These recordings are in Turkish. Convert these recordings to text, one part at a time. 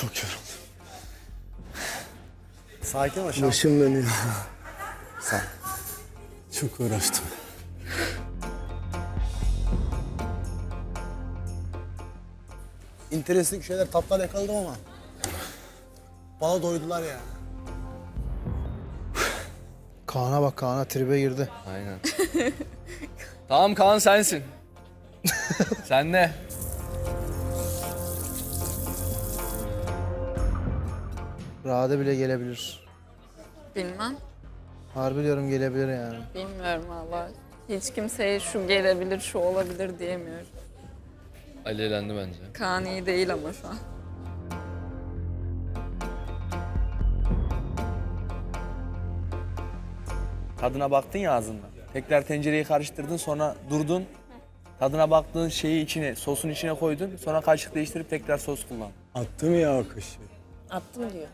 Çok yoruldum. Sakin ol şampiyon. Başım dönüyor. Ol. Çok uğraştım. İnteresli şeyler tatlar yakaladım ama. Bana doydular yani. Kaan'a bak Kaan'a tribe girdi. Aynen. tamam Kaan sensin. Sen ne? Rade bile gelebilir. Bilmem. Harbi diyorum gelebilir yani. Bilmiyorum valla. Hiç kimseye şu gelebilir, şu olabilir diyemiyorum. Ali elendi bence. Kaan iyi değil ama şu an. Tadına baktın ya ağzından. Tekrar tencereyi karıştırdın sonra durdun. Tadına baktığın şeyi içine, sosun içine koydun. Sonra kaşık değiştirip tekrar sos kullan. Attım ya o kaşığı. Attım diyor.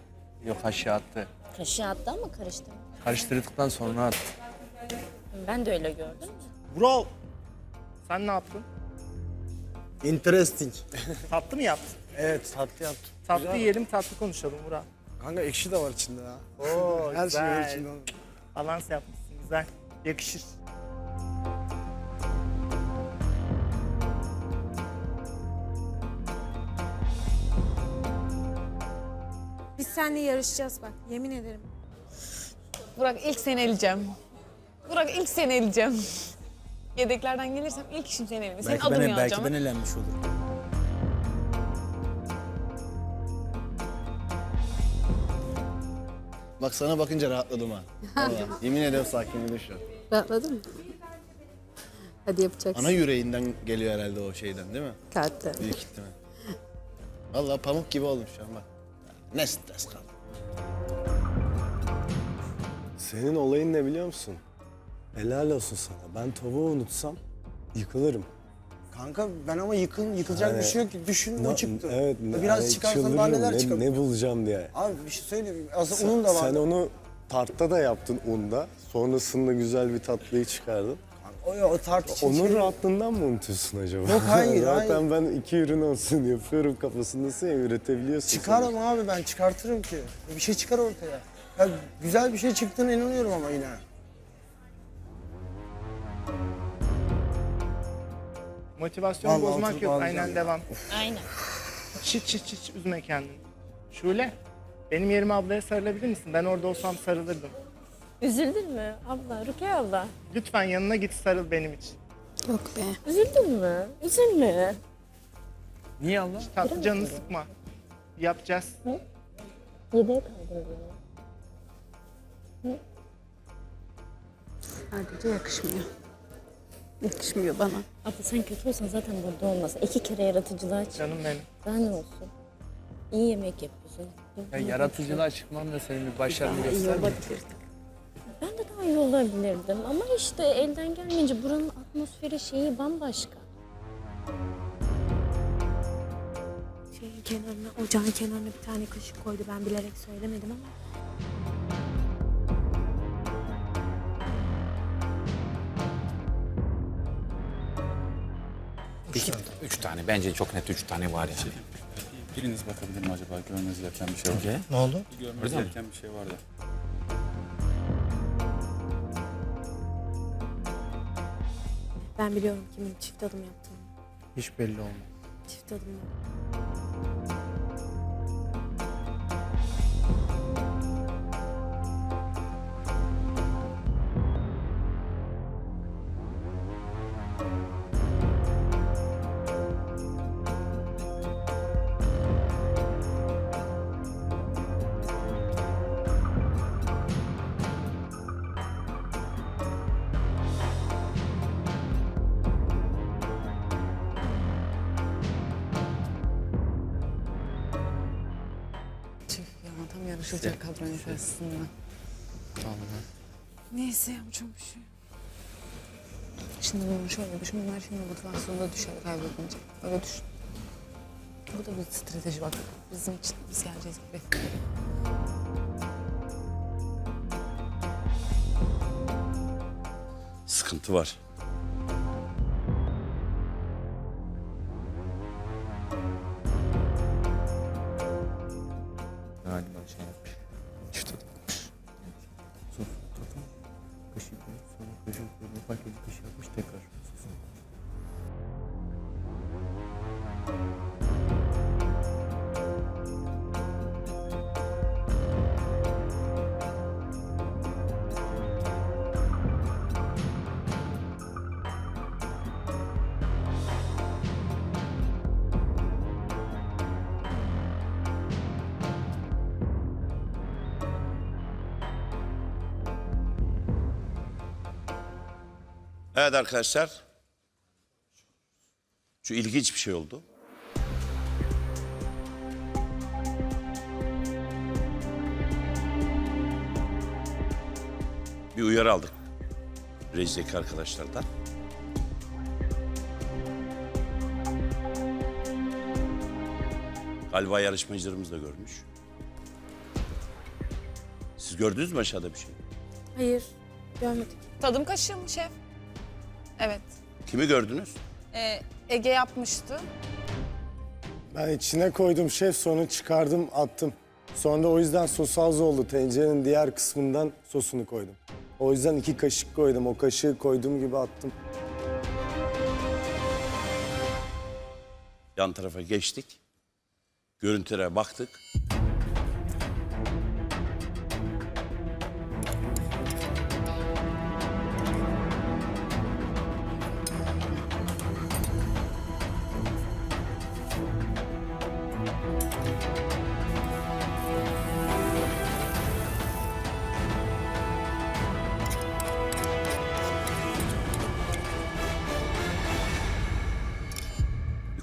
Yok kaşığı attı. Kaşığı attı ama karıştırma. Karıştırdıktan sonra attı. Ben de öyle gördüm. Bro, sen ne yaptın? Interesting. Tatlı mı yaptın? Evet tatlı yaptım. Tatlı yiyelim, tatlı konuşalım Burak. Kanka ekşi de var içinde ya. Oo, Her şey var güzel. içinde. Balans yapmışsın, güzel. Yakışır. Biz seninle yarışacağız bak yemin ederim. Burak ilk seni eleyeceğim. Burak ilk seni eleyeceğim. Yedeklerden gelirsem ilk işim seni eleyeceğim. Senin adını yazacağım. elenmiş olurum. Bak sana bakınca rahatladım ha. Vallahi. Yemin ederim sakinledim şu an. Rahatladın mı? Hadi yapacaksın. Ana yüreğinden geliyor herhalde o şeyden değil mi? Kalpten. Büyük ihtimal. Vallahi pamuk gibi oldum şu an bak. Ne stres kaldı. Senin olayın ne biliyor musun? Helal olsun sana. Ben tavuğu unutsam yıkılırım. Kanka ben ama yıkıl, yıkılacak Yani- bir şey yok ki. Düşün o Na- çıktı. Evet. Biraz yani çıkarsan daha çıldırırım. neler ne, çıkar. ne bulacağım diye. Abi bir şey söyleyeyim. Aslında unun da var. Sen onu tartta da yaptın unda. Sonrasında güzel bir tatlıyı çıkardın. O, o tart için Onun rahatlığından mı unutuyorsun acaba? Yok, hayır, Zaten ben iki ürün olsun yapıyorum kafasındasın ya üretebiliyorsun. Çıkarım abi ben çıkartırım ki. Bir şey çıkar ortaya. Ya güzel bir şey çıktığına inanıyorum ama yine. Motivasyon Vallahi bozmak yok, aynen ya. devam. Aynen. Çit çit çit üzme kendini. Şule, benim yerime ablaya sarılabilir misin? Ben orada olsam sarılırdım. Üzüldün mü abla? Rukiye abla. Lütfen yanına git sarıl benim için. Yok be. Üzüldün mü? Üzülme. Niye Allah? Tatlı canını sıkma. Yapacağız. Yedeğe kaldın diyor. Sadece yakışmıyor. Yakışmıyor bana. Abla sen kötü olsan zaten burada olmasın. İki kere yaratıcılığa çık. Canım benim. Daha ne olsun? İyi yemek yapıyorsun. Ya yaratıcılığa çıkmam da senin bir başarını İyi göstermiyor. olabilirdik. Ben iyi olabilirdim. Ama işte elden gelmeyince buranın atmosferi şeyi bambaşka. Şeyin kenarına, ocağın kenarına bir tane kaşık koydu. Ben bilerek söylemedim ama. Üç tane. Bence çok net üç tane var yani. Biriniz bakabilir mi acaba? Görmeniz gereken bir şey var. Okay. Ne oldu? Görmeniz gereken bir şey vardı. Ben biliyorum kimin çift adım yaptığını. Hiç belli olmaz. Çift adım yok. Yarışılacak kadronun karşısında. Neyse yapacak bir şey. yok. Şimdi bunu şöyle düşün. Bunlar şimdi motivasyonda düşer kaybedince. Öyle düşün. Bu da bir strateji bak. Bizim için biz geleceğiz gibi. Sıkıntı var. Tekrar. Evet arkadaşlar. Şu ilginç bir şey oldu. Bir uyarı aldık. Rejideki arkadaşlardan. Galiba yarışmacılarımız da görmüş. Siz gördünüz mü aşağıda bir şey? Hayır. Görmedik. Tadım kaşığı mı şef? Evet. Kimi gördünüz? Ee, Ege yapmıştı. Ben içine koydum şef sonra çıkardım attım. Sonra o yüzden sos az oldu. Tencerenin diğer kısmından sosunu koydum. O yüzden iki kaşık koydum. O kaşığı koyduğum gibi attım. Yan tarafa geçtik. Görüntülere baktık.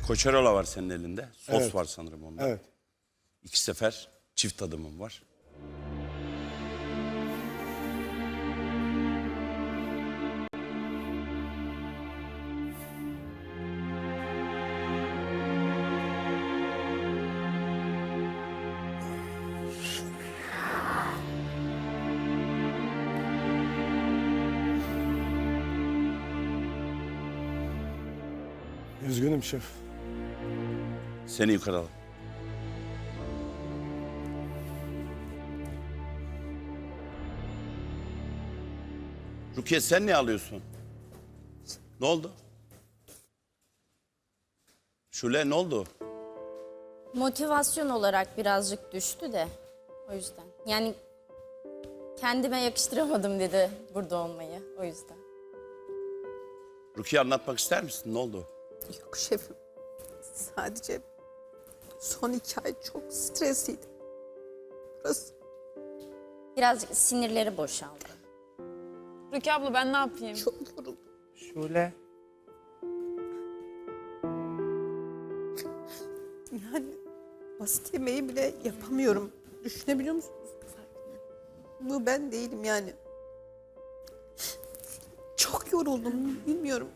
Bir koçerola var senin elinde. Sos Evet. var sanırım onda. Evet. İki sefer çift tadımım var. Üzgünüm şef. Seni yukarı. Rukiye sen ne alıyorsun? Ne oldu? Şule ne oldu? Motivasyon olarak birazcık düştü de o yüzden. Yani kendime yakıştıramadım dedi burada olmayı o yüzden. Rukiye anlatmak ister misin? Ne oldu? Yok şefim. Sadece son iki ay çok stresliydim. Burası. Birazcık sinirleri boşaldı. Rukiye abla ben ne yapayım? Çok yoruldum. Şule. Yani basit yemeği bile yapamıyorum. Düşünebiliyor musunuz? Bu ben değilim yani. Çok yoruldum. Bilmiyorum.